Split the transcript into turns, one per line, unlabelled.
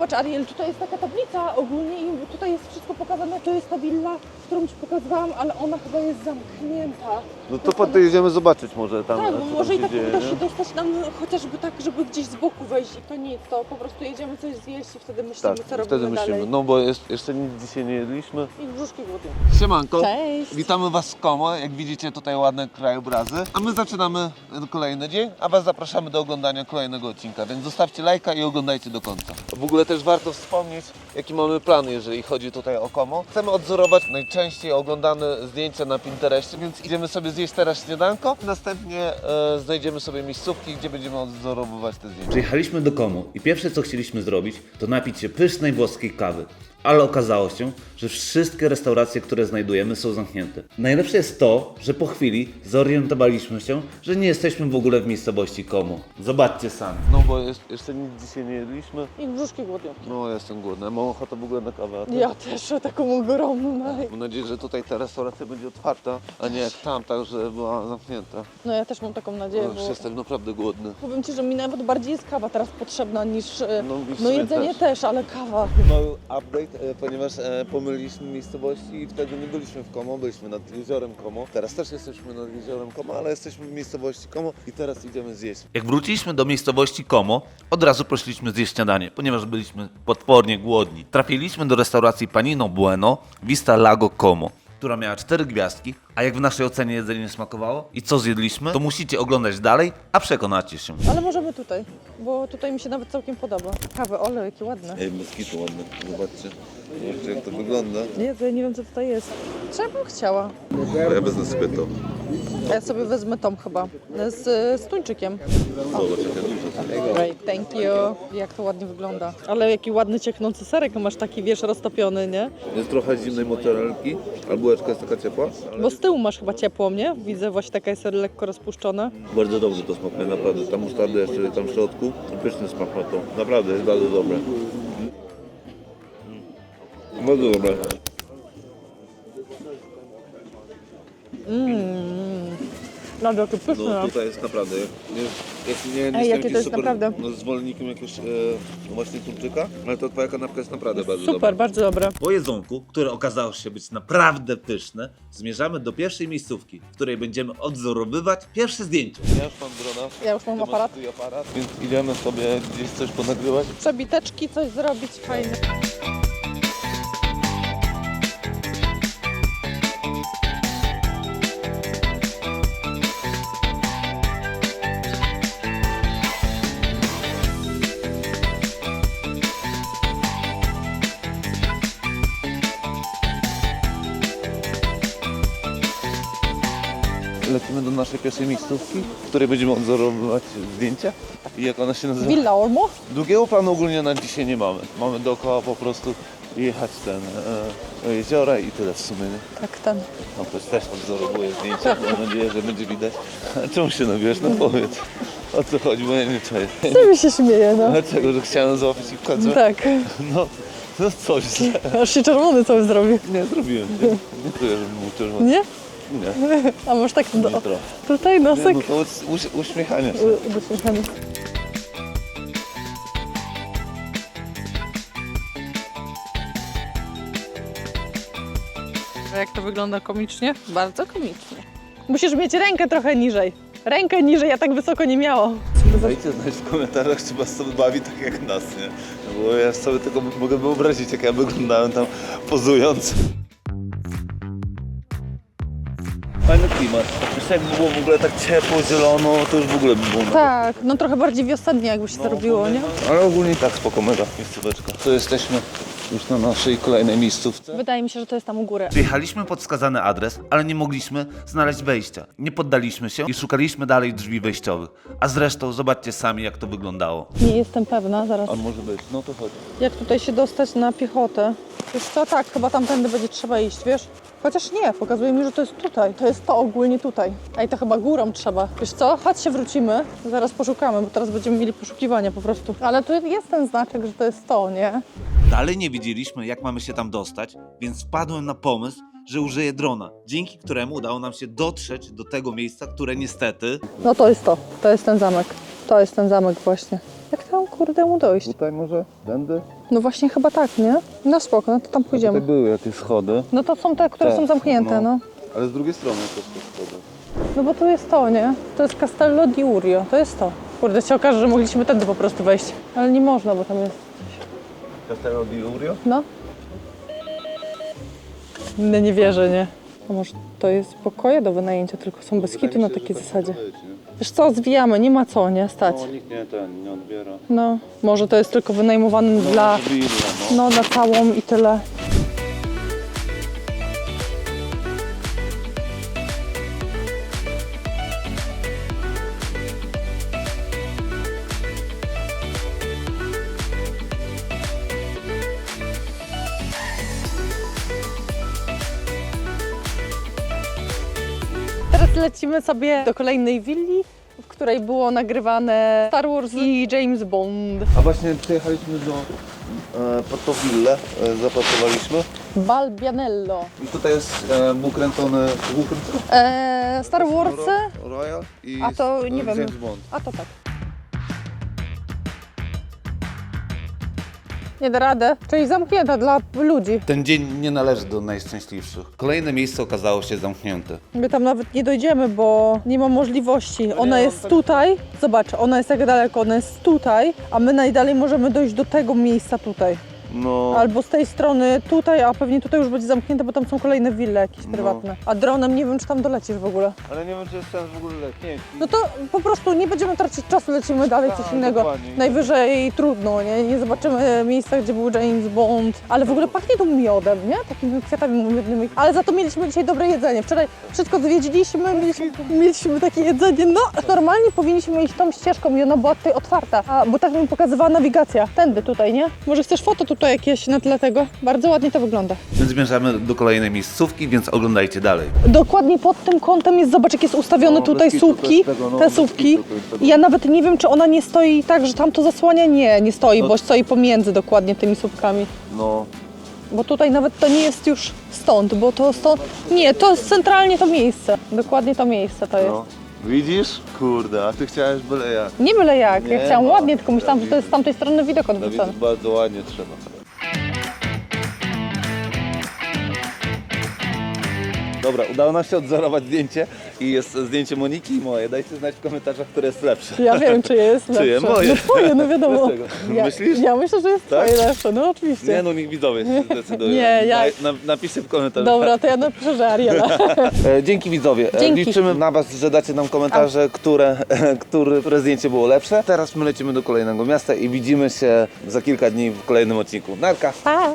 Patrz Ariel, tutaj jest taka tablica ogólnie i tutaj jest wszystko pokazane. To jest ta willa, którą Ci pokazywałam, ale ona chyba jest zamknięta.
No to podjedziemy zobaczyć może tam,
Tak,
co
bo
tam
może i
się
tak
dzieje,
uda
nie?
się dostać nam chociażby tak, żeby gdzieś z boku wejść. I to nic, to po prostu jedziemy coś zjeść i wtedy myślimy,
Tak,
co robimy
wtedy myślimy,
dalej.
no bo jest, jeszcze nic dzisiaj nie jedliśmy.
I brzuszki głodne.
Siemanko,
Cześć!
witamy Was z Komo, jak widzicie tutaj ładne krajobrazy. A my zaczynamy kolejny dzień, a Was zapraszamy do oglądania kolejnego odcinka, więc zostawcie lajka i oglądajcie do końca. W ogóle też warto wspomnieć, jaki mamy plan, jeżeli chodzi tutaj o Komo. Chcemy odzorować najczęściej oglądane zdjęcia na Pinterestie, więc idziemy sobie zjeść teraz śniadanko, następnie e, znajdziemy sobie miejscówki, gdzie będziemy odzorowywać te zdjęcia.
Przyjechaliśmy do Komu i pierwsze co chcieliśmy zrobić, to napić się pysznej włoskiej kawy. Ale okazało się, że wszystkie restauracje, które znajdujemy są zamknięte. Najlepsze jest to, że po chwili zorientowaliśmy się, że nie jesteśmy w ogóle w miejscowości Komu. Zobaczcie sami.
No bo jest, jeszcze nic dzisiaj nie jedliśmy.
I brzuszki głodne.
No jestem głodny, mam ochotę w ogóle na kawę.
Ja też taką ogromną.
Mam nadzieję, że tutaj ta restauracja będzie otwarta, a nie jak tam, tak, że była zamknięta.
No ja też mam taką nadzieję,
Bo już
bo
jestem naprawdę głodny.
powiem Ci, że mi nawet bardziej jest kawa teraz potrzebna niż... e,
No, i w
No
sumie
jedzenie
też.
też, ale kawa.
Mały update, ponieważ e, pomyliliśmy miejscowości i wtedy nie byliśmy w Komo, byliśmy nad jeziorem Komo. Teraz też jesteśmy nad jeziorem Komo, ale jesteśmy w miejscowości Komo i teraz idziemy zjeść.
Jak wróciliśmy do miejscowości Komo, od razu poszliśmy zjeść śniadanie, ponieważ byliśmy potwornie głodni. Trafiliśmy do restauracji Panino Bueno Vista Lago Como, która miała cztery gwiazdki, a jak w naszej ocenie jedzenie nie smakowało i co zjedliśmy, to musicie oglądać dalej, a przekonacie się.
Ale możemy tutaj, bo tutaj mi się nawet całkiem podoba. Kawy, ole, jakie ładne.
Ej, moskito ładne, zobaczcie. Zobaczcie jak to wygląda.
Jezu, ja nie wiem co tutaj jest. Ja bym chciała?
A ja bez nas pytał.
A ja sobie wezmę tą chyba, z, z tuńczykiem. Great, thank you. Jak to ładnie wygląda. Ale jaki ładny ciechnący serek masz taki, wiesz, roztopiony, nie?
Jest trochę zimnej mozzarelki, a bułeczka jest taka ciepła.
Bo z tyłu masz chyba ciepło, nie? Widzę właśnie taka jest lekko rozpuszczona.
Bardzo dobrze to smakuje, naprawdę. Ta musztarda jeszcze tam w środku, pyszny smak ma to. Naprawdę jest bardzo dobre. Mm. Bardzo dobre.
No, jakie pyszne.
No tutaj jest naprawdę, jak nie, nie
Ej,
jestem
jakie to jest
super
naprawdę?
No, zwolennikiem jakiegoś e, właśnie Turczyka, ale to twoja kanapka jest naprawdę bardzo
Super,
dobra.
bardzo dobre.
Po jedzonku, które okazało się być naprawdę pyszne, zmierzamy do pierwszej miejscówki, w której będziemy odzorowywać pierwsze zdjęcie.
Ja już mam drona.
Ja już mam
ty masz
aparat.
swój aparat. Więc idziemy sobie gdzieś coś ponagrywać.
Przebiteczki, coś zrobić fajne.
Lecimy do naszej pierwszej miejscówki, w której będziemy odzorowywać zdjęcia. I jak ona się nazywa?
Villa Ormo?
Długiego planu ogólnie na dzisiaj nie mamy. Mamy dookoła po prostu jechać ten e, do jeziora i tyle w sumie. Nie?
Tak, ten.
No ktoś też odzorowuje zdjęcia, mam nadzieję, że będzie widać. A czemu się nabierasz? No powiedz. O co chodzi, bo ja nie czuję.
Co mi się śmieje, no?
Dlaczego, że chciałem złapać ich w końcu?
Tak.
No, no coś.
Aż się czerwony cały zrobił.
Nie zrobiłem. Nie, nie czuję, żebym był czerwony.
Nie?
Nie,
A masz tak do,
nie
tutaj
Nie,
nosek?
no to uś, uś, uśmiechanie się.
U- jak to wygląda komicznie? Bardzo komicznie. Musisz mieć rękę trochę niżej. Rękę niżej, ja tak wysoko nie miałam.
Dajcie znać w komentarzach, czy was to bawi tak jak nas, nie? No Bo ja sobie tylko mogę wyobrazić, jak ja wyglądałem tam pozując. Klimat. Jeszcze jakby było w ogóle tak ciepło, zielono, to już w ogóle by było
Tak, no trochę bardziej wiosennie jakby się to robiło, nie?
Ale ogólnie tak spoko, mega miejscóweczka. Tu jesteśmy już na naszej kolejnej miejscówce.
Wydaje mi się, że to jest tam u góry.
Przyjechaliśmy pod wskazany adres, ale nie mogliśmy znaleźć wejścia. Nie poddaliśmy się i szukaliśmy dalej drzwi wejściowych. A zresztą zobaczcie sami, jak to wyglądało.
Nie jestem pewna, zaraz.
A może być, no to chodź.
Jak tutaj się dostać na piechotę? Wiesz co, tak, chyba tamtędy będzie trzeba iść, wiesz? Chociaż nie, pokazuje mi, że to jest tutaj. To jest to ogólnie tutaj. Ej, to chyba górą trzeba. Wiesz co, chodź się wrócimy, zaraz poszukamy, bo teraz będziemy mieli poszukiwania po prostu. Ale tu jest ten znaczek, że to jest to, nie?
Dalej nie wiedzieliśmy, jak mamy się tam dostać, więc wpadłem na pomysł, że użyję drona, dzięki któremu udało nam się dotrzeć do tego miejsca, które niestety
No to jest to, to jest ten zamek. To jest ten zamek właśnie. Jak tam kurde mu dojść?
Tutaj może, będę.
No właśnie chyba tak, nie? No spoko, no to tam pójdziemy.
były jakieś schody.
No to są te, które
Tak,
są zamknięte, no.
Ale z drugiej strony też te schody.
No bo tu jest to, nie? To jest Castello di Urio, to jest to. Kurde, się okaże, że mogliśmy tędy po prostu wejść. Ale nie można, bo tam jest...
Castello di Urio?
No. No nie wierzę, nie? A może to jest pokoje do wynajęcia, tylko są bez kitu na takiej zasadzie. Wiesz co, zwijamy, nie ma co, nie? Stać.
nikt nie, ten, nie odbiera.
No, może to jest tylko wynajmowany dla... No, na całą i tyle. Lecimy sobie do kolejnej willi, w której było nagrywane Star Wars i James Bond.
A właśnie przyjechaliśmy do, e, pod tą willę, e, zaparkowaliśmy.
Balbianello.
I tutaj jest e, był kręcony, był kręcony
Eee, Star Warsy?
Ro- Royal i
A to nie
e,
wiem.
James Bond.
A to tak. Nie da radę. Czyli zamknięta dla ludzi.
Ten dzień nie należy do najszczęśliwszych. Kolejne miejsce okazało się zamknięte.
My tam nawet nie dojdziemy, bo nie ma możliwości. Ona jest
tak-
tutaj. Zobacz, ona jest tak daleko, ona jest tutaj, a my najdalej możemy dojść do tego miejsca tutaj.
No,
Albo z tej strony tutaj, a pewnie tutaj już będzie zamknięte, bo tam są kolejne wille jakieś
No.
prywatne. A dronem nie wiem, czy tam dolecisz w ogóle.
ale nie wiem, czy jest sens w ogóle lecieć.
No to po prostu nie będziemy tracić czasu, lecimy dalej, coś
Tak,
innego.
dokładnie.
Najwyżej trudno, nie? Nie zobaczymy miejsca, gdzie był James Bond. Ale w ogóle pachnie tu miodem, nie? Takimi kwiatami miodnymi. Ale za to mieliśmy dzisiaj dobre jedzenie. Wczoraj wszystko zwiedziliśmy, mieliśmy, mieliśmy takie jedzenie. No, normalnie powinniśmy iść tą ścieżką i ona była tutaj otwarta. A, bo tak mi pokazywała nawigacja. Tędy tutaj, nie? Może chcesz foto tutaj jakieś na tle tego? Bardzo ładnie to wygląda.
My zmierzamy do kolejnej miejscówki, więc oglądajcie dalej.
Dokładnie pod tym kątem jest, zobacz jak jest ustawione
No,
tutaj
bez kitu, to
słupki,
jest tego, no,
te
bez
słupki.
kitu, to jest tego.
I ja nawet nie wiem, czy ona nie stoi tak, że tam to zasłania. Nie, nie stoi,
No.
bo stoi pomiędzy dokładnie tymi słupkami.
No,
Bo tutaj nawet to nie jest już stąd, bo to stąd... Nie, to jest centralnie to miejsce. Dokładnie to miejsce to jest.
no. Widzisz? Kurde, a ty chciałeś byle jak.
Nie byle jak, ja
Nie
chciałam
no,
ładnie, tylko myślałam, że to jest z tamtej strony widok
Dawid,
odwrócony.
bardzo ładnie trzeba. Dobra, udało nam się odzorować zdjęcie i jest zdjęcie Moniki i moje. Dajcie znać w komentarzach, które jest lepsze.
Ja wiem, czyje jest
Czyje?
lepsze.
Moje.
No twoje, no wiadomo.
Dlaczego?
Ja,
Myślisz?
Ja myślę, że jest
Tak?
twoje lepsze, no oczywiście.
Nie no, niech widzowie się zdecydują.
Nie, ja-
na, napiszcie w komentarzach.
Dobra, to ja napiszę, że Ariela.
E, Dzięki widzowie. E,
Dzięki.
Liczymy na Was, że dacie nam komentarze, które, które, które zdjęcie było lepsze. Teraz my lecimy do kolejnego miasta i widzimy się za kilka dni w kolejnym odcinku. Narka!
Pa!